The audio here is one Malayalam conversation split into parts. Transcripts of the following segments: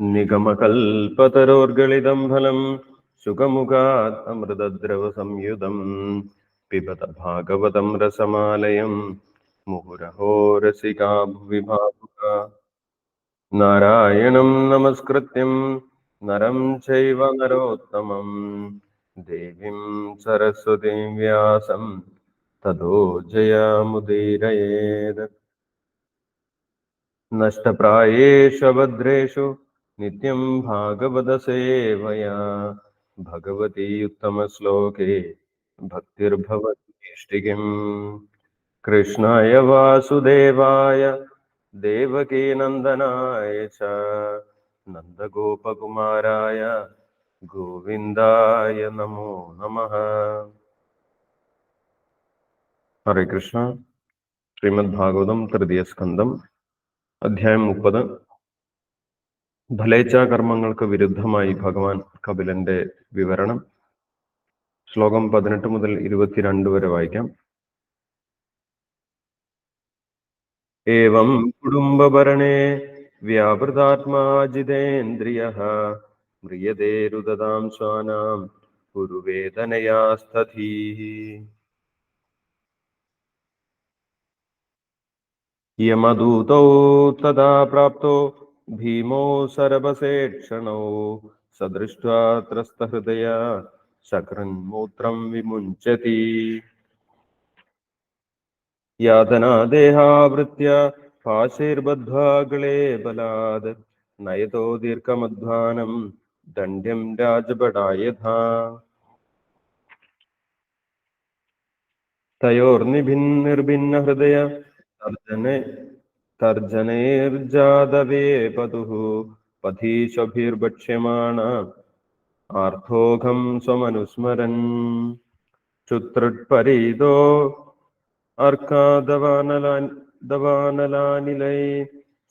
നിഗമകൽപതരോർഗളിതം ഫലം സുഖമുഖാത് അമൃതദ്രവ സംയുതം പിബത ഭാഗവതം രസമാലയം മുഹുരഹോ രസികാ നാരായണം നമസ്കൃത്യം നരം ചൈവ നരോത്തമം ദേവീം സരസ്വതീം വ്യാസം തതോ ജയമുദീരയേത്. നഷ്ടപ്രായേഷു ഭദ്രേഷു നിത്യം ഭാഗവത സേവയാ ഭഗവതി ഉത്തമശ്ലോകേ ഭക്തിർഭവതിഷ്ഠികം കൃഷ്ണായ വാസുദേവായ ദേവകീനന്ദനായ ച നന്ദഗോപകുമാരായ ഗോവിന്ദായ നമോ നമ. ഹരേ കൃഷ്ണ. ശ്രീമദ് ഭാഗവതം തൃതീയ സ്കന്ധം അധ്യായം മുപ്പത്. ഫലേച്ഛാ കർമ്മങ്ങൾക്ക് വിരുദ്ധമായി ഭഗവാൻ കപിലന്റെ വിവരണം. ശ്ലോകം പതിനെട്ട് മുതൽ ഇരുപത്തിരണ്ട് വരെ വായിക്കാം. ഏവം കുടുംബഭരണേ വ്യാപൃതാത്മാജിതേന്ദ്രിയ പ്രിയതേ മ്രിയതേരുദതാം സ്വാനാം ഗുരുവേദനയാസ്തീ യമദൂതൗ തദാ പ്രാപ്തോ ഭീമോ സരഭസേക്ഷണോ സദൃഷ്ട്വാ ത്രസ്തഹൃദയ ശക്രന്മൂത്രം വിമുഞ്ചതി യാതനാദേഹാവൃത്യ പാശൈർബദ്ധ്വാ ഗളേ ബലാത് നയതോ ദീർഘമധ്വാനം ദണ്ഡ്യം രാജപടായഥാ തയോർനിഭിന്നിർഭിന്ന ഹൃദയ തർജനെ തർജനൈർജാതവേ പതുഃ പഥീശഭിർഭക്ഷ്യമാണ ആർത്തോഘം സ്വമനുസ്മരൻ ചുത്രുട്പരീതോ അർക്കാദവാനലാനിലൈ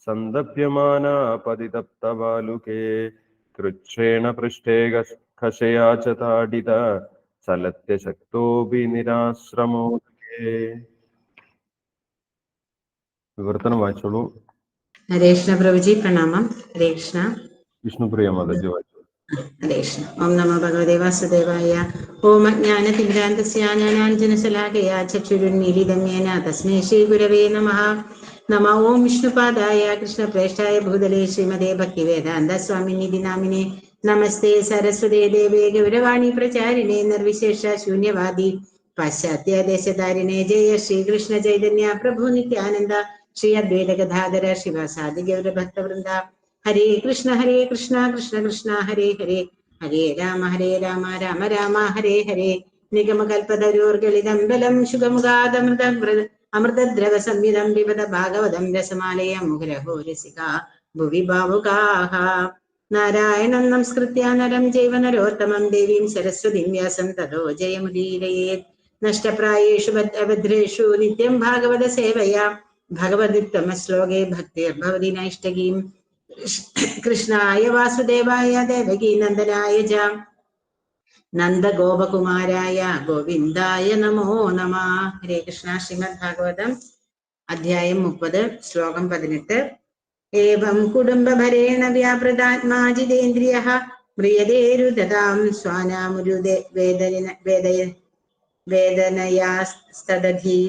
സന്ദപ്യമാന പതിതപ്തവാലുകേ കൃച്ഛേണ പൃഷ്ഠേ ഖശയാ ച താഡിത ചലത്യശക്തോപി നിരാശ്രമോദകേ വിവർത്തനം വായിച്ചോളൂ. ഹരേഷ്ണ പ്രഭുജി പ്രണാമം. ഹരേഷ്ണ വിഷ്ണുപ്രിയ മാതാജി വായിച്ചു ഹരേ കൃഷ്ണ. ഓം നമോ ഭഗവതേ വാസുദേവായ. ഓം അജ്ഞാനതിഗ്രാന്തസ്യ ജ്ഞാനാഞ്ജനശലാകയ ചക്ഷുരുന്മീലിതമ്യേന തസ്മൈ ശ്രീ ഗുരവേ നമ. നമ ഓം വിഷ്ണുപാദായ കൃഷ്ണപ്രേഷ്ഠായ ഭൂതലേ ശ്രീമതേ ഭക്തിവേദാന്ത സ്വാമിനിധി നാമിനെ നമസ്തേ സരസ്വതേ ദേവേ ഗൗരവാണി പ്രചാരിണേ നിർവിശേഷ ശൂന്യവാദി. പാശ്ചാത്യ ദേശധാരിണേ ജയ ശ്രീകൃഷ്ണ ചൈതന്യ. പ്രഭു നിത്യാനന്ദ. ശ്രീ അദ്വൈത ഗതാധര ശിവസാദി ഗൗരഭക്തവൃന്ദ. ഹരേ കൃഷ്ണ ഹരേ കൃഷ്ണ കൃഷ്ണ കൃഷ്ണ ഹരേ ഹരേ. ഹരേ രാമ ഹരേ രാമ രാമ രാമ ഹരേ ഹരേ. നിഗമകൽപതരോർഗളിതം ബലം ശുഗമുഖാദമൃതം അമൃതദ്രവ സംവിധം വിപദ ഭാഗവതം രസമാലയ മുഹുരഹോ രസിക ഭുവി ഭാവുകാഹ. നാരായണം നംസ്കൃത്യ നരം ജൈവനരോത്തമം ദേവീം സരസ്വതിം വ്യാസം തതോ ജയമുദീരയേത് നഷ്ടപ്രായേഷു ഭദ്രേഷു നിത്യം ഭാഗവത സേവയാ. ഭഗവതിത്തമ ശ്ലോകേ ഭക്തിർഭവതി നൈഷ്ടകീം കൃഷ്ണായ വാസുദേവായ ദേവകീ നന്ദനായ ച നന്ദഗോപകുമാരായ ഗോവിന്ദായ നമോ നമ. ഹരേ കൃഷ്ണ ശ്രീമദ് ഭാഗവതം അധ്യായം മുപ്പത് ശ്ലോകം പതിനെട്ട്. ഏവം കുടുംബഭരേണ വ്യാപൃതാത്മാ ജിതേന്ദ്രിയ മ്രിയതേരുദതാം സ്വാനാമുരുദേ വേദന വേദയ വേദനയാസ്തദധി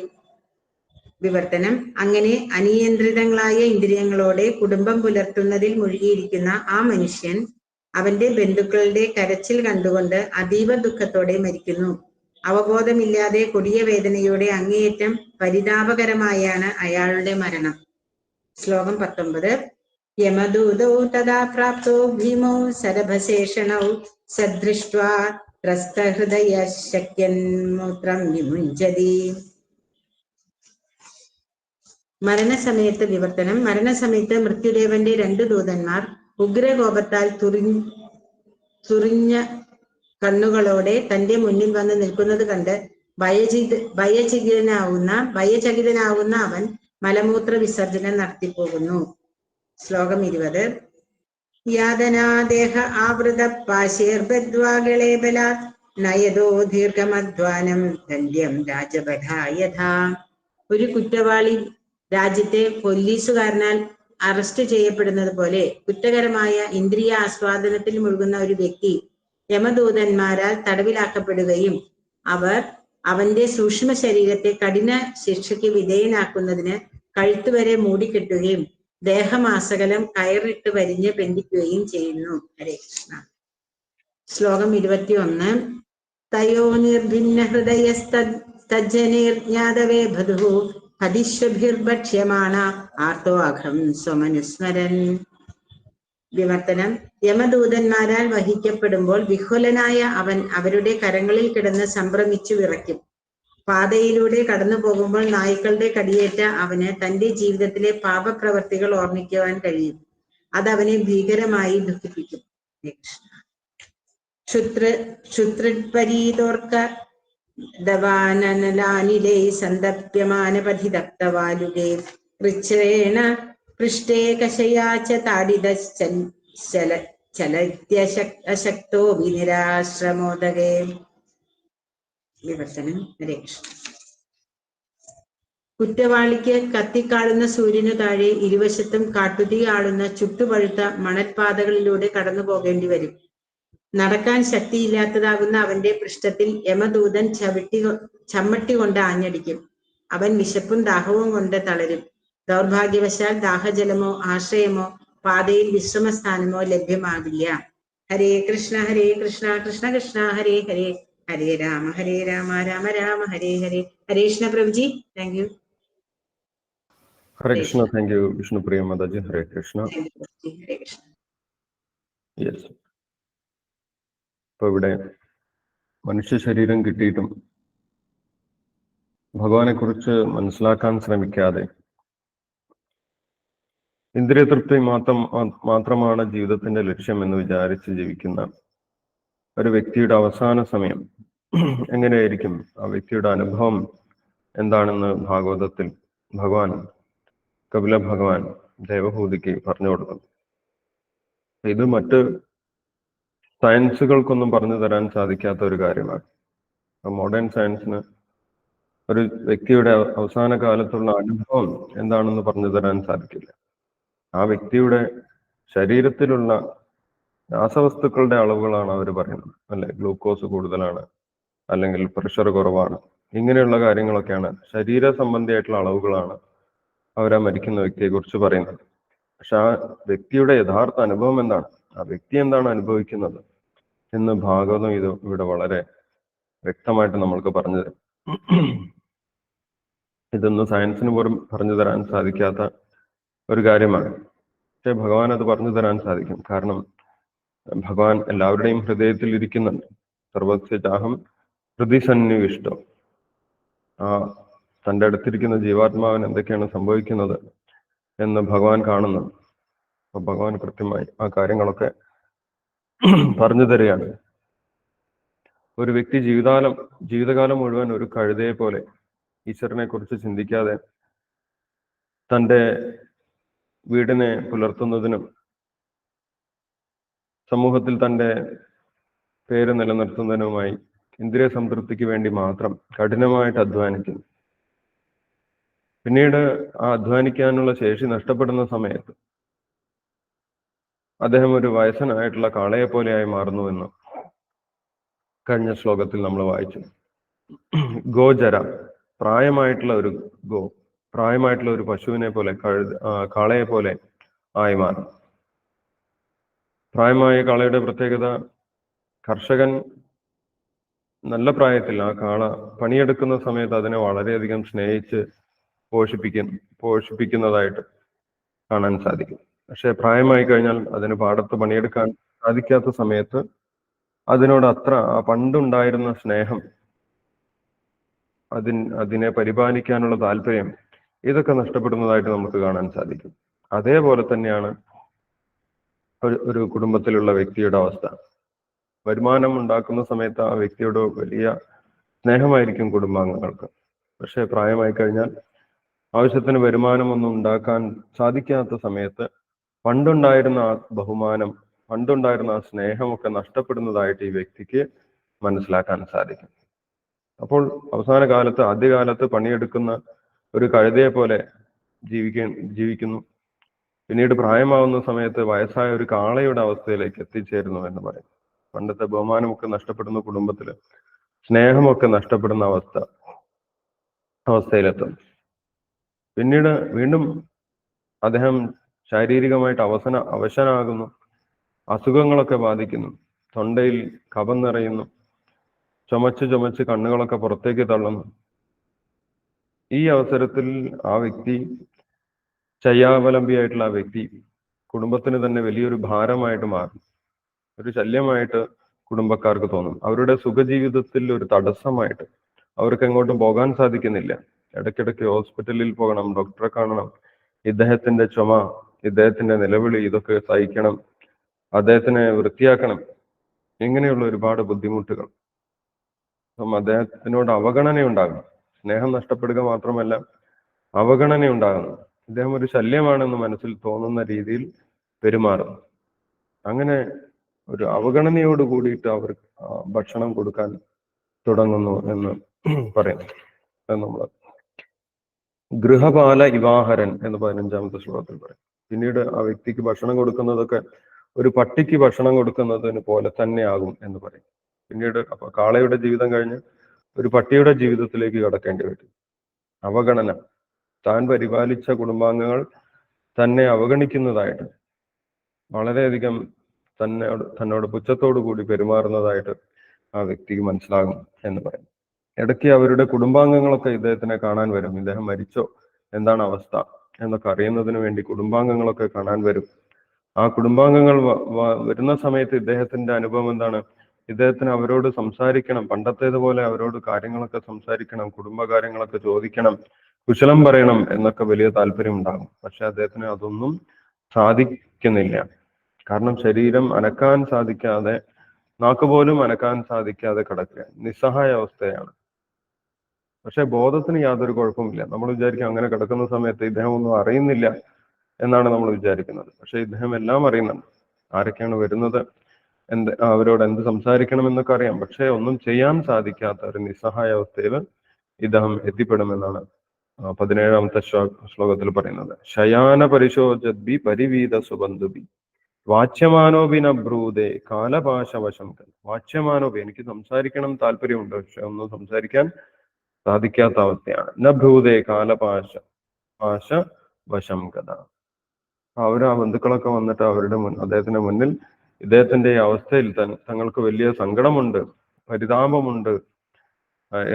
വിവർത്തനം. അങ്ങനെ അനിയന്ത്രിതങ്ങളായ ഇന്ദ്രിയങ്ങളോടെ കുടുംബം പുലർത്തുന്നതിൽ മുഴുകിയിരിക്കുന്ന ആ മനുഷ്യൻ അവന്റെ ബന്ധുക്കളുടെ കരച്ചിൽ കണ്ടുകൊണ്ട് അതീവ ദുഃഖത്തോടെ മരിക്കുന്നു. അവബോധമില്ലാതെ കൊടിയ വേദനയോടെ അങ്ങേയറ്റം പരിതാപകരമായാണ് അയാളുടെ മരണം. ശ്ലോകം പത്തൊമ്പത്. യമദൂതൗ തഥാ പ്രാപ്തോ ഭീമോ സരഭശേഷണൗ സദൃഷ്ട്വാ ത്രസ്തഹൃദയ ശക്യന്മൂത്രം വിമുഞ്ചതി. മരണസമയത്ത് വിവർത്തനം. മരണസമയത്ത് മൃത്യുദേവന്റെ രണ്ടു ദൂതന്മാർ ഉഗ്രകോപത്താൽ തുറി തുറിഞ്ഞ കണ്ണുകളോടെ തന്റെ മുന്നിൽ വന്ന് നിൽക്കുന്നത് കണ്ട് ഭയചിത് ഭയചകിതനാവുന്ന ഭയചകിതനാവുന്ന അവൻ മലമൂത്ര വിസർജനം നടത്തിപ്പോകുന്നു. ശ്ലോകം ഇരുപത്. യാതനാദേഹ ആവൃത പാശേർബദ്വാകളെ ബലാ നയതോ ദീർഘമധ്വാനം ദണ്ഡ്യം രാജപഠായഥാ ഒരു കുറ്റവാളി രാജ്യത്തെ പോലീസുകാരനാൽ അറസ്റ്റ് ചെയ്യപ്പെടുന്നത് പോലെ കുറ്റകരമായ ഇന്ദ്രിയ ആസ്വാദനത്തിൽ മുഴുകുന്ന ഒരു വ്യക്തി യമദൂതന്മാരാൽ തടവിലാക്കപ്പെടുകയും അവർ അവന്റെ സൂക്ഷ്മ ശരീരത്തെ കഠിന ശിക്ഷയ്ക്ക് വിധേയനാക്കുന്നതിന് കഴുത്തുവരെ മൂടിക്കെട്ടുകയും ദേഹമാസകലം കയറിട്ട് വരിഞ്ഞ് ബന്ധിക്കുകയും ചെയ്യുന്നു. ഹരേ കൃഷ്ണ. ശ്ലോകം ഇരുപത്തി ഒന്ന് തയോ നിർഭിന്ന ഹൃദയസ്തജ്ജനീർജ്ഞാതവേ ബധു ഹതിശ്വഭിർഭക്ഷ്യമാണ ആർത്തോ അഘം സ്വമനുസ്മരൻ. വിവർത്തനം. യമദൂതന്മാരാൽ വഹിക്കപ്പെടുമ്പോൾ വിഹുലനായ അവൻ അവരുടെ കരങ്ങളിൽ കിടന്ന് സംഭ്രമിച്ചു വിറയ്ക്കും. പാതയിലൂടെ കടന്നു പോകുമ്പോൾ നായ്ക്കളുടെ കടിയേറ്റ അവന് തന്റെ ജീവിതത്തിലെ പാപപ്രവർത്തികൾ ഓർമ്മിക്കുവാൻ കഴിയും. അത് അവനെ ഭീകരമായി ദുഃഖിപ്പിക്കും. ക്ഷുത്ര ക്ഷുത്രപരീതോർക്ക ദവാനനലാനിലേ സന്തപ്യമാനപഥിതക്തവാലുകേ ഋച്ഛേണ പൃഷ്ടേ ചല ചലത്യശക്തോ വിനിരാശ്രമോദകേ. വിവർത്തനം. ഹരേ കൃഷ്ണ. കുറ്റവാളിക്ക് കത്തിക്കാളുന്ന സൂര്യനു താഴെ ഇരുവശത്തും കാട്ടുതീ ആളുന്ന ചുട്ടുപഴുത്ത മണൽപാതകളിലൂടെ കടന്നു പോകേണ്ടി വരും നടക്കാൻ ശക്തിയില്ലാത്തതാകുന്ന അവന്റെ പൃഷ്ഠത്തിൽ യമദൂതൻ ചവിട്ടി ചമ്മട്ടി കൊണ്ട് ആഞ്ഞടിക്കും. അവൻ വിശപ്പും ദാഹവും കൊണ്ട് തളരും. ദൗർഭാഗ്യവശാൽ ദാഹജലമോ ആശ്രയമോ പാതയിൽ വിശ്രമസ്ഥാനമോ ലഭ്യമാവില്ല Hare Krishna Hare Krishna Krishna Krishna Hare Hare Hare Rama Hare Rama Rama Rama Hare Hare. Hare Krishna പ്രഭുജി thank you Hare Krishna thank you Vishnupriya Mataji. Hare Krishna. Hare Krishna. Yes ഇപ്പൊ ഇവിടെ മനുഷ്യ ശരീരം കിട്ടിയിട്ടും ഭഗവാനെ കുറിച്ച് മനസ്സിലാക്കാൻ ശ്രമിക്കാതെ ഇന്ദ്രിയ തൃപ്തി മാത്രം മാത്രമാണ് ജീവിതത്തിന്റെ ലക്ഷ്യം എന്ന് വിചാരിച്ച് ജീവിക്കുന്ന ഒരു വ്യക്തിയുടെ അവസാന സമയം എങ്ങനെയായിരിക്കും? ആ വ്യക്തിയുടെ അനുഭവം എന്താണെന്ന് ഭാഗവതത്തിൽ ഭഗവാൻ കപില ഭഗവാൻ ദേവഭൂതിക്ക് പറഞ്ഞു കൊടുക്കുന്നു ഇത് മറ്റ് സയൻസുകൾക്കൊന്നും പറഞ്ഞു തരാൻ സാധിക്കാത്ത ഒരു കാര്യമാണ്. മോഡേൺ സയൻസിന് ഒരു വ്യക്തിയുടെ അവസാന കാലത്തുള്ള അനുഭവം എന്താണെന്ന് പറഞ്ഞു തരാൻ സാധിക്കില്ല. ആ വ്യക്തിയുടെ ശരീരത്തിലുള്ള രാസവസ്തുക്കളുടെ അളവുകളാണ് അവർ പറയുന്നത്. അല്ലെ? ഗ്ലൂക്കോസ് കൂടുതലാണ് അല്ലെങ്കിൽ പ്രഷർ കുറവാണ്. ഇങ്ങനെയുള്ള കാര്യങ്ങളൊക്കെയാണ് ശരീര സംബന്ധിയായിട്ടുള്ള അളവുകളാണ് അവരാ മരിക്കുന്ന വ്യക്തിയെ കുറിച്ച് പറയുന്നത്. പക്ഷെ ആ വ്യക്തിയുടെ യഥാർത്ഥ അനുഭവം എന്താണ്? ആ വ്യക്തി എന്താണ് അനുഭവിക്കുന്നത് എന്ന് ഭാഗവതം ഇത് ഇവിടെ വളരെ വ്യക്തമായിട്ട് നമ്മൾക്ക് പറഞ്ഞു തരും. ഇതൊന്നും സയൻസിന് പോലും പറഞ്ഞു തരാൻ സാധിക്കാത്ത ഒരു കാര്യമാണ്. പക്ഷെ ഭഗവാൻ അത് പറഞ്ഞു തരാൻ സാധിക്കും. കാരണം ഭഗവാൻ എല്ലാവരുടെയും ഹൃദയത്തിൽ ഇരിക്കുന്നുണ്ട്. സർവസ്യ ചാഹം പ്രതിസന്നിവിഷ്ടം ആ തന്റെ അടുത്തിരിക്കുന്ന ജീവാത്മാവിന് എന്തൊക്കെയാണ് സംഭവിക്കുന്നത് എന്ന് ഭഗവാൻ കാണുന്നുണ്ട്. അപ്പൊ ഭഗവാൻ കൃത്യമായി ആ കാര്യങ്ങളൊക്കെ പറഞ്ഞു തരികയാണ്. ഒരു വ്യക്തി ജീവിതകാലം ജീവിതകാലം മുഴുവൻ ഒരു കഴുതയെ പോലെ ഈശ്വരനെ കുറിച്ച് ചിന്തിക്കാതെ തന്റെ വീടിനെ പുലർത്തുന്നതിനും സമൂഹത്തിൽ തന്റെ പേര് നിലനിർത്തുന്നതിനുമായി ഇന്ദ്രിയ സംതൃപ്തിക്ക് വേണ്ടി മാത്രം കഠിനമായിട്ട് അധ്വാനിക്കുന്നു. പിന്നീട് ആ അധ്വാനിക്കാനുള്ള ശേഷി നഷ്ടപ്പെടുന്ന സമയത്ത് അദ്ദേഹം ഒരു വയസ്സനായിട്ടുള്ള കാളയെ പോലെയായി മാറുന്നുവെന്ന് കഴിഞ്ഞ ശ്ലോകത്തിൽ നമ്മൾ വായിച്ചു. ഗോചര പ്രായമായിട്ടുള്ള ഒരു ഗോ പ്രായമായിട്ടുള്ള ഒരു പശുവിനെ പോലെ കഴുത കാളയെ പോലെ ആയി മാറും. പ്രായമായ കാളയുടെ പ്രത്യേകത കർഷകൻ നല്ല പ്രായത്തിൽ ആ കാള പണിയെടുക്കുന്ന സമയത്ത് അതിനെ വളരെയധികം സ്നേഹിച്ച് പോഷിപ്പിക്കും പോഷിപ്പിക്കുന്നതായിട്ട് കാണാൻ സാധിക്കും. പക്ഷെ പ്രായമായി കഴിഞ്ഞാൽ അതിന് പാടത്ത് പണിയെടുക്കാൻ സാധിക്കാത്ത സമയത്ത് അതിനോട് അത്ര പണ്ടുണ്ടായിരുന്ന സ്നേഹം അതിൻ അതിനെ പരിപാലിക്കാനുള്ള താല്പര്യം ഇതൊക്കെ നഷ്ടപ്പെടുന്നതായിട്ട് നമുക്ക് കാണാൻ സാധിക്കും. അതേപോലെ തന്നെയാണ് ഒരു ഒരു കുടുംബത്തിലുള്ള വ്യക്തിയുടെ അവസ്ഥ. വരുമാനം ഉണ്ടാക്കുന്ന സമയത്ത് ആ വ്യക്തിയോട് വലിയ സ്നേഹമായിരിക്കും കുടുംബാംഗങ്ങൾക്ക്. പക്ഷേ പ്രായമായി കഴിഞ്ഞാൽ ആവശ്യത്തിന് വരുമാനമൊന്നും ഉണ്ടാക്കാൻ സാധിക്കാത്ത സമയത്ത് പണ്ടുണ്ടായിരുന്ന ആ ബഹുമാനം പണ്ടുണ്ടായിരുന്ന ആ സ്നേഹമൊക്കെ നഷ്ടപ്പെടുന്നതായിട്ട് ഈ വ്യക്തിക്ക് മനസ്സിലാക്കാൻ സാധിക്കും. അപ്പോൾ അവസാന കാലത്ത് ആദ്യകാലത്ത് പണിയെടുക്കുന്ന ഒരു കഴുതയെ പോലെ ജീവിക്ക ജീവിക്കുന്നു. പിന്നീട് പ്രായമാവുന്ന സമയത്ത് വയസ്സായ ഒരു കാളയുടെ അവസ്ഥയിലേക്ക് എത്തിച്ചേരുന്നു എന്ന് പറയും. പണ്ടത്തെ ബഹുമാനമൊക്കെ നഷ്ടപ്പെടുന്ന കുടുംബത്തിൽ സ്നേഹമൊക്കെ നഷ്ടപ്പെടുന്ന അവസ്ഥ അവസ്ഥയിലെത്തും പിന്നീട് വീണ്ടും അദ്ദേഹം ശാരീരികമായിട്ട് അവസന അവശനാകുന്നു. അസുഖങ്ങളൊക്കെ ബാധിക്കുന്നു. തൊണ്ടയിൽ കഫം നിറയുന്നു. ചുമച്ച് ചുമച്ച് കണ്ണുകളൊക്കെ പുറത്തേക്ക് തള്ളുന്നു. ഈ അവസരത്തിൽ ആ വ്യക്തി ചയ്യാവലംബിയായിട്ടുള്ള ആ വ്യക്തി കുടുംബത്തിന് തന്നെ വലിയൊരു ഭാരമായിട്ട് മാറും ഒരു ശല്യമായിട്ട് കുടുംബക്കാർക്ക് തോന്നും. അവരുടെ സുഖജീവിതത്തിൽ ഒരു തടസ്സമായിട്ട് അവർക്ക് എങ്ങോട്ടും പോകാൻ സാധിക്കുന്നില്ല. ഇടയ്ക്കിടയ്ക്ക് ഹോസ്പിറ്റലിൽ പോകണം ഡോക്ടറെ കാണണം. ഇദ്ദേഹത്തിന്റെ ചുമ ഇദ്ദേഹത്തിന്റെ നിലവിളി ഇതൊക്കെ സഹിക്കണം അദ്ദേഹത്തിനെ വൃത്തിയാക്കണം ഇങ്ങനെയുള്ള ഒരുപാട് ബുദ്ധിമുട്ടുകൾ. അപ്പം അദ്ദേഹത്തിനോട് അവഗണന ഉണ്ടാകണം സ്നേഹം നഷ്ടപ്പെടുക മാത്രമല്ല അവഗണന ഉണ്ടാകണം ഇദ്ദേഹം ഒരു ശല്യമാണെന്ന് മനസ്സിൽ തോന്നുന്ന രീതിയിൽ പെരുമാറും. അങ്ങനെ ഒരു അവഗണനയോട് കൂടിയിട്ട് അവർ ഭക്ഷണം കൊടുക്കാൻ തുടങ്ങുന്നു എന്ന് പറയുന്നു. നമ്മൾ ഗൃഹപാല ഇവാഹരൻ എന്ന് പതിനഞ്ചാമത്തെ ശ്ലോകത്തിൽ പറയും. പിന്നീട് ആ വ്യക്തിക്ക് ഭക്ഷണം കൊടുക്കുന്നതൊക്കെ ഒരു പട്ടിക്ക് ഭക്ഷണം കൊടുക്കുന്നതിന് പോലെ തന്നെയാകും എന്ന് പറയും. പിന്നീട് അപ്പൊ കാളയുടെ ജീവിതം കഴിഞ്ഞ് ഒരു പട്ടിയുടെ ജീവിതത്തിലേക്ക് കടക്കേണ്ടി വരും. അവഗണന. താൻ പരിപാലിച്ച കുടുംബാംഗങ്ങൾ തന്നെ അവഗണിക്കുന്നതായിട്ട് വളരെയധികം തന്നോട് തന്നോട് പുച്ഛത്തോടു കൂടി പെരുമാറുന്നതായിട്ട് ആ വ്യക്തിക്ക് മനസ്സിലാകും എന്ന് പറയും. ഇടയ്ക്ക് അവരുടെ കുടുംബാംഗങ്ങളൊക്കെ ഇദ്ദേഹത്തിനെ കാണാൻ വരും. ഇദ്ദേഹം മരിച്ചോ? എന്താണ് അവസ്ഥ? എന്നൊക്കെ അറിയുന്നതിന് വേണ്ടി കുടുംബാംഗങ്ങളൊക്കെ കാണാൻ വരും. ആ കുടുംബാംഗങ്ങൾ വരുന്ന സമയത്ത് ഇദ്ദേഹത്തിന്റെ അനുഭവം എന്താണ്? ഇദ്ദേഹത്തിന് അവരോട് സംസാരിക്കണം. പണ്ടത്തേതുപോലെ അവരോട് കാര്യങ്ങളൊക്കെ സംസാരിക്കണം. കുടുംബകാര്യങ്ങളൊക്കെ ചോദിക്കണം. കുശലം പറയണം എന്നൊക്കെ വലിയ താല്പര്യം ഉണ്ടാകും. പക്ഷെ അദ്ദേഹത്തിന് അതൊന്നും സാധിക്കുന്നില്ല. കാരണം ശരീരം അനക്കാൻ സാധിക്കാതെ നാക്കുപോലും അനക്കാൻ സാധിക്കാതെ കിടക്കുക. നിസ്സഹായ അവസ്ഥയാണ് പക്ഷെ ബോധത്തിന് യാതൊരു കുഴപ്പമില്ല നമ്മൾ വിചാരിക്കും അങ്ങനെ കിടക്കുന്ന സമയത്ത് ഇദ്ദേഹം ഒന്നും അറിയുന്നില്ല എന്നാണ് നമ്മൾ വിചാരിക്കുന്നത്. പക്ഷെ ഇദ്ദേഹം എല്ലാം അറിയുന്നുണ്ട്. ആരൊക്കെയാണ് വരുന്നത്? എന്ത് അവരോട് എന്ത് സംസാരിക്കണം എന്നൊക്കെ അറിയാം. പക്ഷെ ഒന്നും ചെയ്യാൻ സാധിക്കാത്ത ഒരു നിസ്സഹായ അവസ്ഥയിൽ ഇദ്ദേഹം എത്തിപ്പെടുമെന്നാണ് പതിനേഴാമത്തെ ശ്ലോകത്തിൽ പറയുന്നത്. ശയാന പരിശോചദ്ബി പരിവീത സുബന്ധുബി വാച്യമാനോപി ന ബ്രൂതേ കാലപാശവശം വാച്യമാനോപി എനിക്ക് സംസാരിക്കണം താല്പര്യമുണ്ട്. പക്ഷെ ഒന്നും സംസാരിക്കാൻ സാധിക്കാത്ത അവസ്ഥയാണ്. ന ഭൂതേ കാലപാശ പാശ വശം കഥ. അവർ ആ ബന്ധുക്കളൊക്കെ വന്നിട്ട് അവരുടെ മുൻ അദ്ദേഹത്തിന്റെ മുന്നിൽ ഇദ്ദേഹത്തിന്റെ ഈ അവസ്ഥയിൽ തങ്ങൾക്ക് വലിയ സങ്കടമുണ്ട് പരിതാപമുണ്ട്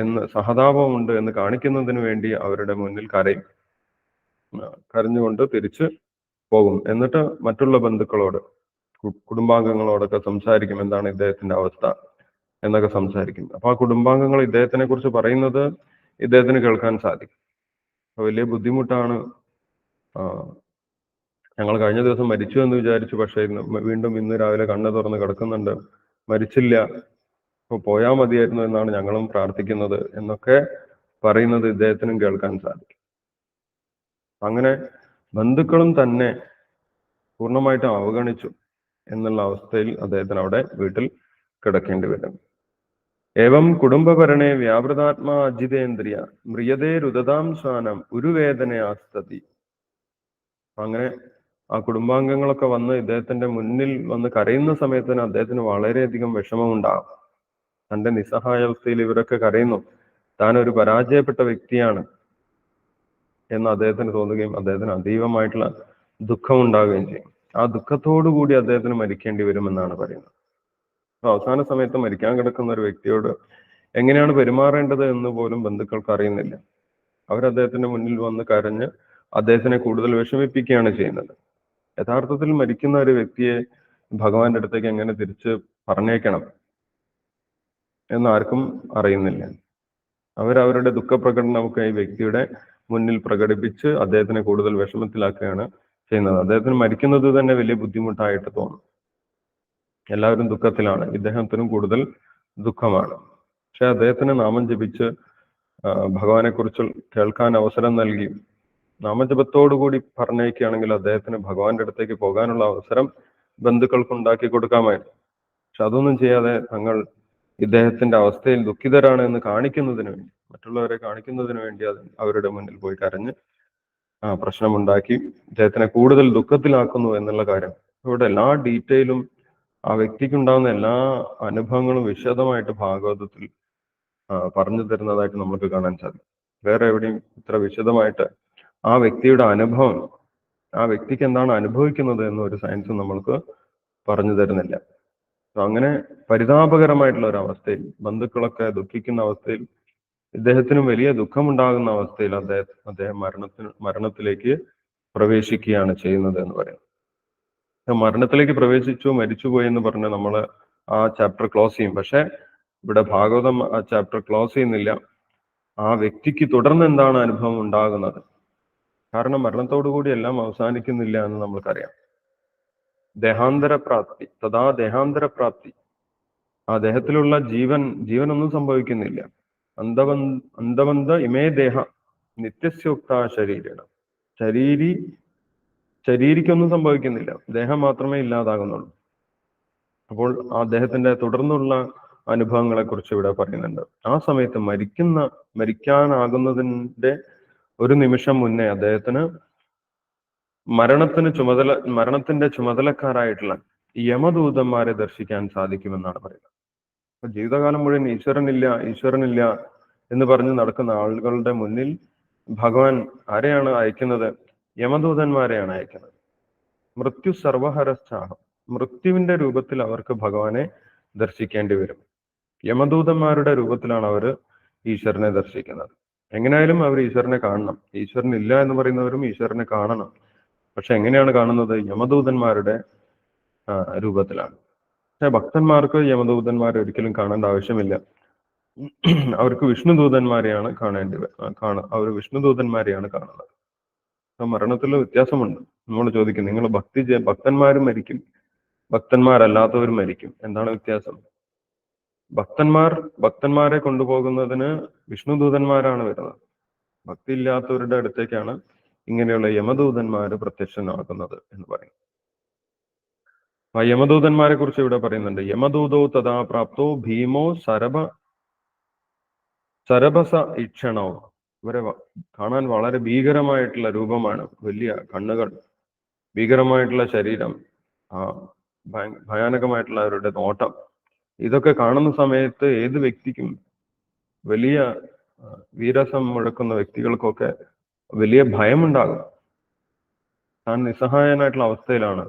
എന്ന് സഹതാപമുണ്ട് എന്ന് കാണിക്കുന്നതിന് വേണ്ടി അവരുടെ മുന്നിൽ കരയും. കരഞ്ഞുകൊണ്ട് തിരിച്ച് പോകും. എന്നിട്ട് മറ്റുള്ള ബന്ധുക്കളോട് കുടുംബാംഗങ്ങളോടൊക്കെ സംസാരിക്കും എന്താണ് ഇദ്ദേഹത്തിന്റെ അവസ്ഥ. എന്നൊക്കെ സംസാരിക്കും അപ്പൊ ആ കുടുംബാംഗങ്ങൾ ഇദ്ദേഹത്തിനെ കുറിച്ച് പറയുന്നത് ഇദ്ദേഹത്തിന് കേൾക്കാൻ സാധിക്കും. വലിയ ബുദ്ധിമുട്ടാണ് ഞങ്ങൾ കഴിഞ്ഞ ദിവസം മരിച്ചു എന്ന് വിചാരിച്ചു പക്ഷേ വീണ്ടും ഇന്ന് രാവിലെ കണ്ണ് തുറന്ന് കിടക്കുന്നുണ്ട്. മരിച്ചില്ല. പോയാൽ മതിയായിരുന്നു എന്നാണ് ഞങ്ങളും പ്രാർത്ഥിക്കുന്നത് എന്നൊക്കെ പറയുന്നത് ഇദ്ദേഹത്തിനും കേൾക്കാൻ സാധിക്കും. അങ്ങനെ ബന്ധുക്കളും തന്നെ പൂർണമായിട്ടും അവഗണിച്ചു എന്നുള്ള അവസ്ഥയിൽ അദ്ദേഹത്തിന് അവിടെ വീട്ടിൽ കിടക്കേണ്ടി വരും. ഏവം കുടുംബഭരണെ വ്യാപൃതാത്മാ അജിതേന്ദ്രിയ മ്രിയതേ രുദതാം സ്വാനം ഉരുവേദനയാസ്തതി അങ്ങനെ ആ കുടുംബാംഗങ്ങളൊക്കെ വന്ന് ഇദ്ദേഹത്തിന്റെ മുന്നിൽ വന്ന് കരയുന്ന സമയത്തിന് അദ്ദേഹത്തിന് വളരെയധികം വിഷമമുണ്ടാകും. തന്റെ നിസ്സഹായാവസ്ഥയിൽ ഇവരൊക്കെ കരയുന്നു. താൻ ഒരു പരാജയപ്പെട്ട വ്യക്തിയാണ് എന്ന് അദ്ദേഹത്തിന് തോന്നുകയും അദ്ദേഹത്തിന് അതീവമായിട്ടുള്ള ദുഃഖം ഉണ്ടാവുകയും ചെയ്യും. ആ ദുഃഖത്തോടു കൂടി അദ്ദേഹത്തിന് മരിക്കേണ്ടി വരുമെന്നാണ് പറയുന്നത്. അവസാന സമയത്ത് മരിക്കാൻ കിടക്കുന്ന ഒരു വ്യക്തിയോട് എങ്ങനെയാണ് പെരുമാറേണ്ടത് എന്ന് പോലും ബന്ധുക്കൾക്ക് അറിയുന്നില്ല. അവർ അദ്ദേഹത്തിന്റെ മുന്നിൽ വന്ന് കരഞ്ഞ് അദ്ദേഹത്തിനെ കൂടുതൽ വിഷമിപ്പിക്കുകയാണ് ചെയ്യുന്നത്. യഥാർത്ഥത്തിൽ മരിക്കുന്ന ഒരു വ്യക്തിയെ ഭഗവാന്റെ അടുത്തേക്ക് എങ്ങനെ തിരിച്ച് പറഞ്ഞേക്കണം എന്ന് ആർക്കും അറിയുന്നില്ല. അവരവരുടെ ദുഃഖപ്രകടനമൊക്കെ ഈ വ്യക്തിയുടെ മുന്നിൽ പ്രകടിപ്പിച്ച് അദ്ദേഹത്തിനെ കൂടുതൽ വിഷമത്തിലാക്കുകയാണ് ചെയ്യുന്നത്. അദ്ദേഹത്തിന് മരിക്കുന്നത് തന്നെ വലിയ ബുദ്ധിമുട്ടായിട്ട് തോന്നും. എല്ലാവരും ദുഃഖത്തിലാണ്. ഇദ്ദേഹത്തിനും കൂടുതൽ ദുഃഖമാണ്. പക്ഷെ അദ്ദേഹത്തിന് നാമം ജപിച്ച് ഭഗവാനെ കുറിച്ച് കേൾക്കാൻ അവസരം നൽകി. നാമജപത്തോടുകൂടി പറഞ്ഞേക്കുകയാണെങ്കിൽ അദ്ദേഹത്തിന് ഭഗവാന്റെ അടുത്തേക്ക് പോകാനുള്ള അവസരം ബന്ധുക്കൾക്ക് ഉണ്ടാക്കി കൊടുക്കാമായിരുന്നു. പക്ഷെ അതൊന്നും ചെയ്യാതെ തങ്ങൾ ഇദ്ദേഹത്തിന്റെ അവസ്ഥയിൽ ദുഃഖിതരാണ് എന്ന് കാണിക്കുന്നതിന് വേണ്ടി മറ്റുള്ളവരെ കാണിക്കുന്നതിന് വേണ്ടി അത് അവരുടെ മുന്നിൽ പോയി കരഞ്ഞ് ആ പ്രശ്നമുണ്ടാക്കി ഇദ്ദേഹത്തിനെ കൂടുതൽ ദുഃഖത്തിലാക്കുന്നു എന്നുള്ള കാര്യം. ഇവിടെ എല്ലാ ഡീറ്റെയിലും ആ വ്യക്തിക്ക് ഉണ്ടാകുന്ന എല്ലാ അനുഭവങ്ങളും വിശദമായിട്ട് ഭാഗവതത്തിൽ പറഞ്ഞു തരുന്നതായിട്ട് നമുക്ക് കാണാൻ സാധിക്കും. വേറെ എവിടെയും ഇത്ര വിശദമായിട്ട് ആ വ്യക്തിയുടെ അനുഭവം ആ വ്യക്തിക്ക് എന്താണ് അനുഭവിക്കുന്നത് എന്നൊരു സയൻസ് നമ്മൾക്ക് പറഞ്ഞു തരുന്നില്ല. അങ്ങനെ പരിതാപകരമായിട്ടുള്ള ഒരു അവസ്ഥയിൽ ബന്ധുക്കളൊക്കെ ദുഃഖിക്കുന്ന അവസ്ഥയിൽ ഇദ്ദേഹത്തിനും വലിയ ദുഃഖമുണ്ടാകുന്ന അവസ്ഥയിൽ അദ്ദേഹം അദ്ദേഹം മരണത്തിന് മരണത്തിലേക്ക് പ്രവേശിക്കുകയാണ് ചെയ്യുന്നത് എന്ന് പറയുന്നത് മരണത്തിലേക്ക് പ്രവേശിച്ചു മരിച്ചുപോയി എന്ന് പറഞ്ഞ് നമ്മൾ ആ ചാപ്റ്റർ ക്ലോസ് ചെയ്യും. പക്ഷെ ഇവിടെ ഭാഗവതം ആ ചാപ്റ്റർ ക്ലോസ് ചെയ്യുന്നില്ല. ആ വ്യക്തിക്ക് തുടർന്ന് എന്താണ് അനുഭവം ഉണ്ടാകുന്നത്? കാരണം മരണത്തോടുകൂടി എല്ലാം അവസാനിക്കുന്നില്ല എന്ന് നമ്മൾക്കറിയാം. ദേഹാന്തര പ്രാപ്തി തഥാ ദേഹാന്തര പ്രാപ്തി. ആ ദേഹത്തിലുള്ള ജീവൻ ജീവനൊന്നും സംഭവിക്കുന്നില്ല. അന്തവന്ത അന്തവന്ത ഇമേ ദേഹ നിത്യസ്യോക്ത ശരീരം ശരീരി ശരീരിക്കൊന്നും സംഭവിക്കുന്നില്ല. ദേഹം മാത്രമേ ഇല്ലാതാകുന്നുള്ളൂ. അപ്പോൾ ആ ദേഹത്തിന്റെ തുടർന്നുള്ള അനുഭവങ്ങളെ കുറിച്ച് ഇവിടെ പറയുന്നുണ്ട്. ആ സമയത്ത് മരിക്കുന്ന മരിക്കാനാകുന്നതിന്റെ ഒരു നിമിഷം മുന്നേ അദ്ദേഹത്തിന് മരണത്തിന് ചുമതല മരണത്തിന്റെ ചുമതലക്കാരായിട്ടുള്ള യമദൂതന്മാരെ ദർശിക്കാൻ സാധിക്കുമെന്നാണ് പറയുന്നത്. ജീവിതകാലം മുഴുവൻ ഈശ്വരനില്ല ഈശ്വരനില്ല എന്ന് പറഞ്ഞ് നടക്കുന്ന ആളുകളുടെ മുന്നിൽ ഭഗവാൻ ആരെയാണ് അയക്കുന്നത്? യമദൂതന്മാരെയാണ് അയക്കുന്നത്. മൃത്യു സർവഹരസ്ഥാഹം മൃത്യുവിന്റെ രൂപത്തിൽ അവർക്ക് ഭഗവാനെ ദർശിക്കേണ്ടി വരും. യമദൂതന്മാരുടെ രൂപത്തിലാണ് അവർ ഈശ്വരനെ ദർശിക്കുന്നത്. എങ്ങനെയായാലും അവർ ഈശ്വരനെ കാണണം. ഈശ്വരൻ ഇല്ല എന്ന് പറയുന്നവരും ഈശ്വരനെ കാണണം. പക്ഷെ എങ്ങനെയാണ് കാണുന്നത്? യമദൂതന്മാരുടെ രൂപത്തിലാണ്. പക്ഷെ ഭക്തന്മാർക്ക് യമദൂതന്മാരെ ഒരിക്കലും കാണേണ്ട ആവശ്യമില്ല. അവർക്ക് വിഷ്ണുദൂതന്മാരെയാണ് കാണേണ്ടി കാണ അവർ വിഷ്ണുദൂതന്മാരെയാണ് കാണുന്നത്. അപ്പൊ മരണത്തിൽ വ്യത്യാസമുണ്ട്. നമ്മൾ ചോദിക്കും നിങ്ങൾ ഭക്തി ഭക്തന്മാരും മരിക്കും ഭക്തന്മാരല്ലാത്തവരും മരിക്കും. എന്താണ് വ്യത്യാസം? ഭക്തന്മാർ ഭക്തന്മാരെ കൊണ്ടുപോകുന്നതിന് വിഷ്ണുദൂതന്മാരാണ് വരുന്നത്. ഭക്തി ഇല്ലാത്തവരുടെ അടുത്തേക്കാണ് ഇങ്ങനെയുള്ള യമദൂതന്മാർ പ്രത്യക്ഷനാകുന്നത് എന്ന് പറയും. ആ യമദൂതന്മാരെ കുറിച്ച് ഇവിടെ പറയുന്നുണ്ട്. യമദൂതോ തഥാ പ്രാപ്തോ ഭീമോ സരഭ സരഭസ ഇക്ഷണോ ഇവരെ കാണാൻ വളരെ ഭീകരമായിട്ടുള്ള രൂപമാണ്. വലിയ കണ്ണുകൾ ഭീകരമായിട്ടുള്ള ശരീരം ആ ഭയാനകമായിട്ടുള്ള അവരുടെ നോട്ടം. ഇതൊക്കെ കാണുന്ന സമയത്ത് ഏത് വ്യക്തിക്കും വലിയ വീരസം മുഴക്കുന്ന വ്യക്തികൾക്കൊക്കെ വലിയ ഭയമുണ്ടാകും. താൻ നിസ്സഹായനായിട്ടുള്ള അവസ്ഥയിലാണ്.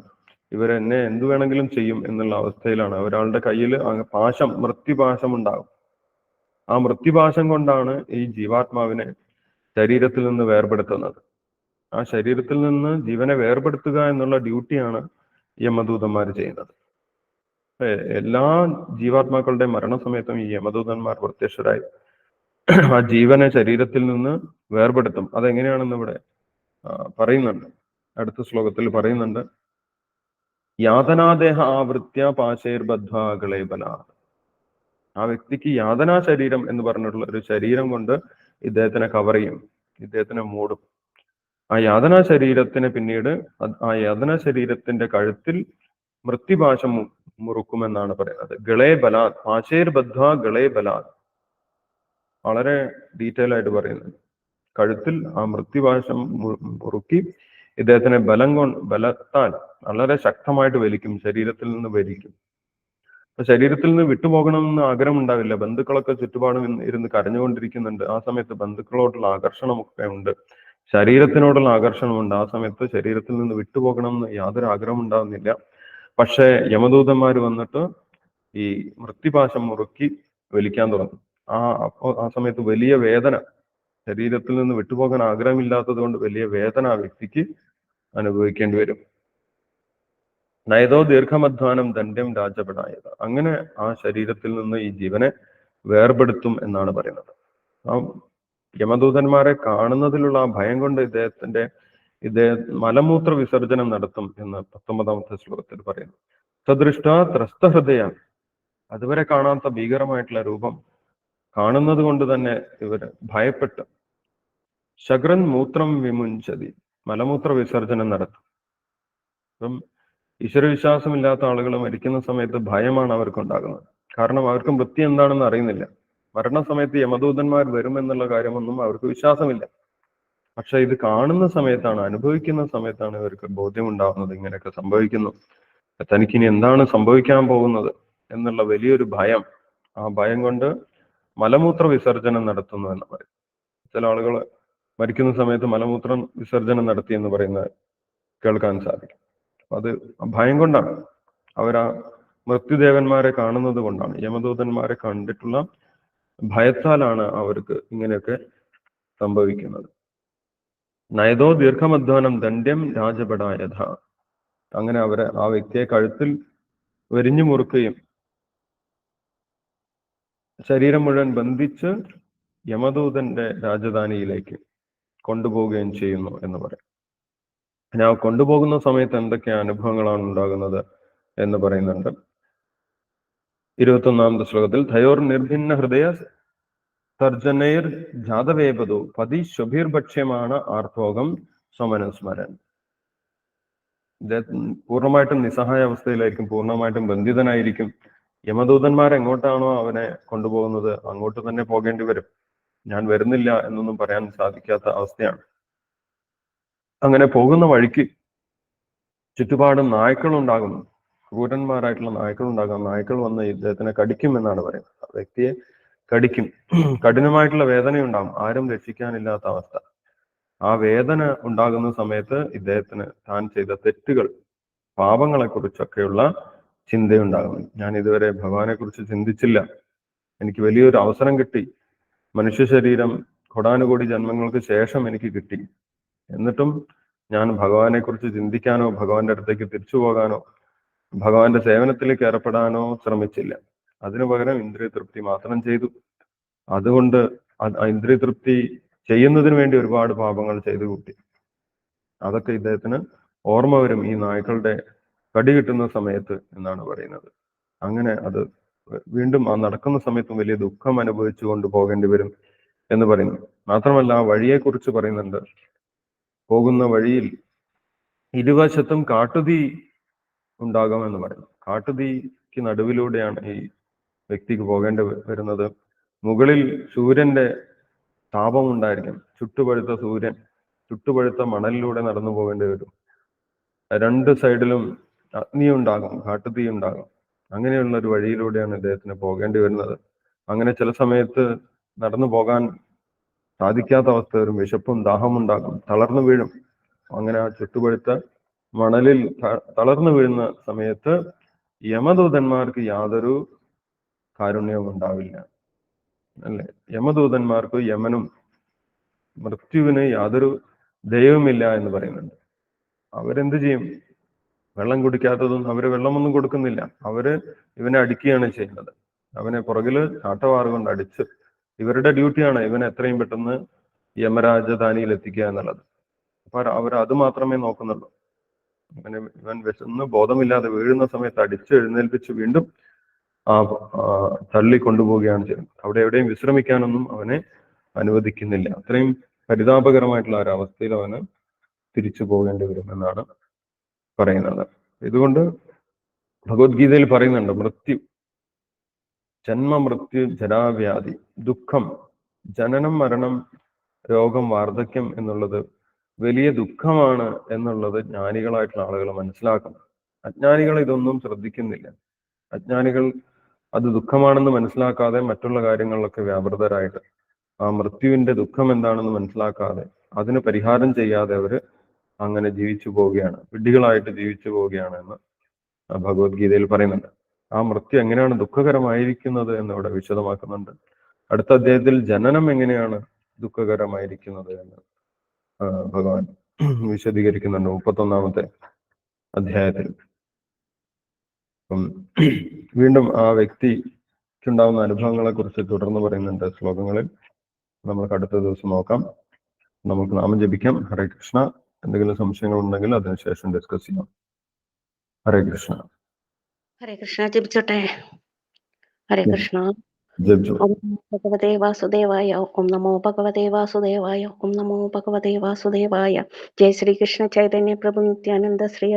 ഇവരെന്നെ എന്തു വേണമെങ്കിലും ചെയ്യും എന്നുള്ള അവസ്ഥയിലാണ്. ഒരാളുടെ കയ്യിൽ പാശം മൃത്യുപാശം ഉണ്ടാകും. ആ മൃത്യുപാശം കൊണ്ടാണ് ഈ ജീവാത്മാവിനെ ശരീരത്തിൽ നിന്ന് വേർപെടുത്തുന്നത്. ആ ശരീരത്തിൽ നിന്ന് ജീവനെ വേർപെടുത്തുക എന്നുള്ള ഡ്യൂട്ടിയാണ് യമദൂതന്മാർ ചെയ്യുന്നത്. എല്ലാ ജീവാത്മാക്കളുടെ മരണസമയത്തും ഈ യമദൂതന്മാർ പ്രത്യക്ഷരായി ആ ജീവനെ ശരീരത്തിൽ നിന്ന് വേർപെടുത്തും. അതെങ്ങനെയാണെന്ന് ഇവിടെ പറയുന്നുണ്ട്. അടുത്ത ശ്ലോകത്തിൽ പറയുന്നുണ്ട് യാതനാദേഹ ആവൃത്യ പാശൈർബദ്ധ്വാകളെ ബല ആ വ്യക്തിക്ക് യാതനാ ശരീരം എന്ന് പറഞ്ഞിട്ടുള്ള ഒരു ശരീരം കൊണ്ട് ഇദ്ദേഹത്തിനെ കവർ ചെയ്യും. ഇദ്ദേഹത്തിനെ മൂടും. ആ യാതനാ ശരീരത്തിന് പിന്നീട് ആ യാതനാ ശരീരത്തിന്റെ കഴുത്തിൽ മൃത്യുപാശം മുറുക്കുമെന്നാണ് പറയുന്നത്. ഗളേ ബലാത് പാശേർ ബദ്ധ്വ ഗളേ ബലാത്. വളരെ ഡീറ്റെയിൽ ആയിട്ട് പറയുന്നത് കഴുത്തിൽ ആ മൃത്യുപാശം മുറുക്കി ഇദ്ദേഹത്തിനെ ബലം കൊണ്ട് ബലത്താൽ വളരെ ശക്തമായിട്ട് വലിക്കും ശരീരത്തിൽ നിന്ന് വലിക്കും. ശരീരത്തിൽ നിന്ന് വിട്ടുപോകണമെന്ന് ആഗ്രഹം ഉണ്ടാവില്ല ബന്ധുക്കളൊക്കെ ചുറ്റുപാടും ഇരുന്ന് കരഞ്ഞുകൊണ്ടിരിക്കുന്നുണ്ട്. ആ സമയത്ത് ബന്ധുക്കളോടുള്ള ആകർഷണമൊക്കെ ഉണ്ട്. ശരീരത്തിനോടുള്ള ആകർഷണമുണ്ട് ആ സമയത്ത് ശരീരത്തിൽ നിന്ന് വിട്ടുപോകണമെന്ന് യാതൊരു ആഗ്രഹം ഉണ്ടാവുന്നില്ല. പക്ഷേ യമദൂതന്മാർ വന്നിട്ട് ഈ മൃത്യുപാശം മുറുക്കി വലിക്കാൻ തുടങ്ങും. ആ ആ സമയത്ത് വലിയ വേദന. ശരീരത്തിൽ നിന്ന് വിട്ടുപോകാൻ ആഗ്രഹമില്ലാത്തത് കൊണ്ട് വലിയ വേദന ആ വ്യക്തിക്ക് അനുഭവിക്കേണ്ടി വരും. നയതോ ദീർഘമധ്വാനം ദണ്ഡ്യം രാജപടായത്. അങ്ങനെ ആ ശരീരത്തിൽ നിന്ന് ഈ ജീവനെ വേർപെടുത്തും എന്നാണ് പറയുന്നത്. ആ യമദൂതന്മാരെ കാണുന്നതിലുള്ള ആ ഭയം കൊണ്ട് ഇദ്ദേഹത്തിന്റെ ഇദ്ദേഹം മലമൂത്ര വിസർജനം നടത്തും എന്ന് പത്തൊമ്പതാമത്തെ ശ്ലോകത്തിൽ പറയുന്നു. സദൃഷ്ട ത്രസ്തഹൃദയ. അതുവരെ കാണാത്ത ഭീകരമായിട്ടുള്ള രൂപം കാണുന്നത് കൊണ്ട് തന്നെ ഇവർ ഭയപ്പെട്ട്. ശഗ്രൻ മൂത്രം വിമുഞ്ചതി മലമൂത്ര വിസർജനം നടത്തും. അപ്പം ഈശ്വരവിശ്വാസമില്ലാത്ത ആളുകൾ മരിക്കുന്ന സമയത്ത് ഭയമാണ് അവർക്കുണ്ടാകുന്നത്. കാരണം അവർക്ക് വൃത്തി എന്താണെന്ന് അറിയുന്നില്ല. മരണസമയത്ത് യമദൂതന്മാർ വരുമെന്നുള്ള കാര്യമൊന്നും അവർക്ക് വിശ്വാസമില്ല. പക്ഷെ ഇത് കാണുന്ന സമയത്താണ് അനുഭവിക്കുന്ന സമയത്താണ് ഇവർക്ക് ബോധ്യമുണ്ടാകുന്നത് ഇങ്ങനെയൊക്കെ സംഭവിക്കുന്നു. തനിക്കിനി എന്താണ് സംഭവിക്കാൻ പോകുന്നത് എന്നുള്ള വലിയൊരു ഭയം. ആ ഭയം കൊണ്ട് മലമൂത്ര വിസർജനം നടത്തുന്നു എന്ന് പറയും. ചില ആളുകൾ മരിക്കുന്ന സമയത്ത് മലമൂത്രം വിസർജനം നടത്തി എന്ന് പറയുന്നത് കേൾക്കാൻ സാധിക്കും. അത് ഭയം കൊണ്ടാണ്. അവരാ മൃത്യുദേവന്മാരെ കാണുന്നത് കൊണ്ടാണ്. യമദൂതന്മാരെ കണ്ടിട്ടുള്ള ഭയത്താലാണ് അവർക്ക് ഇങ്ങനെയൊക്കെ സംഭവിക്കുന്നത്. നയതോ ദീർഘമധ്വാനം ദണ്ഡ്യം രാജപടായഥ. അങ്ങനെ അവരെ ആ വ്യക്തിയെ കഴുത്തിൽ വരിഞ്ഞു മുറുക്കുകയും ശരീരം മുഴുവൻ ബന്ധിച്ച് യമദൂതന്റെ രാജധാനിയിലേക്ക് കൊണ്ടുപോവുകയും ചെയ്യുന്നു എന്ന് പറയും. ആ കൊണ്ടുപോകുന്ന സമയത്ത് എന്തൊക്കെ അനുഭവങ്ങളാണ് ഉണ്ടാകുന്നത് എന്ന് പറയുന്നുണ്ട്. ഇരുപത്തൊന്നാമത്തെ ശ്ലോകത്തിൽ ധയോർ നിർഭിന്ന ഹൃദയ തർജനൈർ ജാതവേപതു പതി ശുഭീർഭക്ഷ്യമാണ് ആർത്തോകം സമനുസ്മരൻ പൂർണമായിട്ടും നിസ്സഹായ അവസ്ഥയിലായിരിക്കും പൂർണമായിട്ടും ബന്ധിതനായിരിക്കും. യമദൂതന്മാർ എങ്ങോട്ടാണോ അവനെ കൊണ്ടുപോകുന്നത് അങ്ങോട്ട് തന്നെ പോകേണ്ടി വരും. ഞാൻ വരുന്നില്ല എന്നൊന്നും പറയാൻ സാധിക്കാത്ത അവസ്ഥയാണ്. അങ്ങനെ പോകുന്ന വഴിക്ക് ചുറ്റുപാടും നായ്ക്കളുണ്ടാകും ക്രൂരന്മാരായിട്ടുള്ള നായ്ക്കളുണ്ടാകും നായ്ക്കൾ വന്ന് ഇദ്ദേഹത്തിനെ കടിക്കും എന്നാണ് പറയുന്നത്. ആ വ്യക്തിയെ കടിക്കും. കഠിനമായിട്ടുള്ള വേദനയുണ്ടാകും ആരും രക്ഷിക്കാനില്ലാത്ത അവസ്ഥ. ആ വേദന ഉണ്ടാകുന്ന സമയത്ത് ഇദ്ദേഹത്തിന് താൻ ചെയ്ത തെറ്റുകൾ പാപങ്ങളെ കുറിച്ചൊക്കെയുള്ള ചിന്തയുണ്ടാകുന്നു. ഞാൻ ഇതുവരെ ഭഗവാനെ കുറിച്ച് ചിന്തിച്ചില്ല. എനിക്ക് വലിയൊരു അവസരം കിട്ടി. മനുഷ്യ ശരീരം കൊടാനുകോടി ജന്മങ്ങൾക്ക് ശേഷം എനിക്ക് കിട്ടി. എന്നിട്ടും ഞാൻ ഭഗവാനെ കുറിച്ച് ചിന്തിക്കാനോ ഭഗവാന്റെ അടുത്തേക്ക് തിരിച്ചു പോകാനോ ഭഗവാന്റെ സേവനത്തിലേക്ക് ഏർപ്പെടാനോ ശ്രമിച്ചില്ല. അതിനു പകരം ഇന്ദ്രിയ തൃപ്തി മാത്രം ചെയ്തു. അതുകൊണ്ട് ഇന്ദ്രിയ തൃപ്തി ചെയ്യുന്നതിന് വേണ്ടി ഒരുപാട് പാപങ്ങൾ ചെയ്തു കൂട്ടി. അതൊക്കെ ഇദ്ദേഹത്തിന് ഓർമ്മ വരും ഈ നായ്ക്കളുടെ കടി കിട്ടുന്ന സമയത്ത് എന്നാണ് പറയുന്നത്. അങ്ങനെ അത് വീണ്ടും ആ നടക്കുന്ന സമയത്തും വലിയ ദുഃഖം അനുഭവിച്ചു കൊണ്ട് പോകേണ്ടി വരും എന്ന് പറയുന്നു. മാത്രമല്ല ആ വഴിയെ കുറിച്ച് പറയുന്നുണ്ട്. പോകുന്ന വഴിയിൽ ഇരുവശത്തും കാട്ടുതീ ഉണ്ടാകുമെന്ന് പറയുന്നു. കാട്ടുതീക്ക് നടുവിലൂടെയാണ് ഈ വ്യക്തിക്ക് പോകേണ്ടി വരുന്നത്. മുകളിൽ സൂര്യന്റെ താപം ഉണ്ടായിരിക്കും. ചുട്ടുപഴുത്ത സൂര്യൻ ചുട്ടുപഴുത്ത മണലിലൂടെ നടന്നു പോകേണ്ടി വരും. രണ്ട് സൈഡിലും അഗ്നി ഉണ്ടാകും കാട്ടുതീ ഉണ്ടാകും. അങ്ങനെയുള്ള ഒരു വഴിയിലൂടെയാണ് ഇദ്ദേഹത്തിന് പോകേണ്ടി വരുന്നത്. അങ്ങനെ ചില സമയത്ത് നടന്നു പോകാൻ സാധിക്കാത്ത അവസ്ഥ വരും. വിശപ്പും ദാഹം ഉണ്ടാകും. തളർന്നു വീഴും. അങ്ങനെ ആ ചുട്ടുപഴുത്ത മണലിൽ തളർന്നു വീഴുന്ന സമയത്ത് യമദൂതന്മാർക്ക് യാതൊരു കാരുണ്യവും ഉണ്ടാവില്ല. അല്ലെ? യമദൂതന്മാർക്ക് യമനും മൃത്യുവിന് യാതൊരു ദൈവമില്ല എന്ന് പറയുന്നുണ്ട്. അവരെന്ത് ചെയ്യും? വെള്ളം കുടിക്കാത്തതും അവർ വെള്ളമൊന്നും കൊടുക്കുന്നില്ല. അവർ ഇവനെ അടിക്കുകയാണ് ചെയ്യുന്നത്. അവനെ പുറകിൽ ചാട്ടവാറുകൊണ്ട് അടിച്ച് ഇവരുടെ ഡ്യൂട്ടിയാണ് ഇവൻ എത്രയും പെട്ടെന്ന് യമരാജധാനിയിൽ എത്തിക്കുക എന്നുള്ളത്. അപ്പൊ അവർ അത് മാത്രമേ നോക്കുന്നുള്ളൂ. അങ്ങനെ ഇവൻ വിശന്ന് ബോധമില്ലാതെ വീഴുന്ന സമയത്ത് അടിച്ച് എഴുന്നേൽപ്പിച്ച് വീണ്ടും ആ തള്ളി കൊണ്ടുപോവുകയാണ് ചെയ്യുന്നത് അവിടെ എവിടെയും വിശ്രമിക്കാനൊന്നും അവനെ അനുവദിക്കുന്നില്ല. അത്രയും പരിതാപകരമായിട്ടുള്ള ഒരവസ്ഥയിൽ അവന് തിരിച്ചു പോകേണ്ടി വരും എന്നാണ് പറയുന്നത്. ഇതുകൊണ്ട് ഭഗവത്ഗീതയിൽ പറയുന്നുണ്ട് മൃത്യു ജന്മ മൃത്യു ജരാവ്യാധി ദുഃഖം ജനനം മരണം രോഗം വാർദ്ധക്യം എന്നുള്ളത് വലിയ ദുഃഖമാണ് എന്നുള്ളത് ജ്ഞാനികളായിട്ടുള്ള ആളുകൾ മനസ്സിലാക്കണം. അജ്ഞാനികൾ ഇതൊന്നും ശ്രദ്ധിക്കുന്നില്ല. അജ്ഞാനികൾ അത് ദുഃഖമാണെന്ന് മനസ്സിലാക്കാതെ മറ്റുള്ള കാര്യങ്ങളിലൊക്കെ വ്യാപൃതരായിട്ട് ആ മൃത്യുവിന്റെ ദുഃഖം എന്താണെന്ന് മനസ്സിലാക്കാതെ അതിന് പരിഹാരം ചെയ്യാതെ അവർ അങ്ങനെ ജീവിച്ചു പോവുകയാണ് വിഡ്ഢികളായിട്ട് ജീവിച്ചു പോവുകയാണ് എന്ന് ഭഗവത്ഗീതയിൽ പറയുന്നുണ്ട്. ആ മൃത്യു എങ്ങനെയാണ് ദുഃഖകരമായിരിക്കുന്നത് എന്ന് ഇവിടെ വിശദമാക്കുന്നുണ്ട്. അടുത്ത അധ്യായത്തിൽ ജനനം എങ്ങനെയാണ് ദുഃഖകരമായിരിക്കുന്നത് എന്ന് ഭഗവാൻ വിശദീകരിക്കുന്നുണ്ട് മുപ്പത്തൊന്നാമത്തെ അധ്യായത്തിൽ. വീണ്ടും ആ വ്യക്തിക്കുണ്ടാവുന്ന അനുഭവങ്ങളെ കുറിച്ച് തുടർന്ന് പറയുന്നുണ്ട് ശ്ലോകങ്ങളിൽ. നമുക്ക് അടുത്ത ദിവസം നോക്കാം. നമുക്ക് നാമം ജപിക്കാം. ഹരേ കൃഷ്ണ. എന്തെങ്കിലും സംശയങ്ങൾ ഉണ്ടെങ്കിൽ അതിനുശേഷം ഡിസ്കസ് ചെയ്യാം. ഹരേ കൃഷ്ണ. ഹരേ കൃഷ്ണ ജപിച്ചോട്ടെ. ഹരേ കൃഷ്ണ. ഓം ഭഗവതേ വാസുദേവായ ഓം നമോ ഭഗവതേ വാസുദേവായ ഓം നമോ ഭഗവതേ വാസുദേവായ. ജയ ശ്രീകൃഷ്ണ ചൈതന്യ പ്രഭു നിത്യാനന്ദ ശ്രീ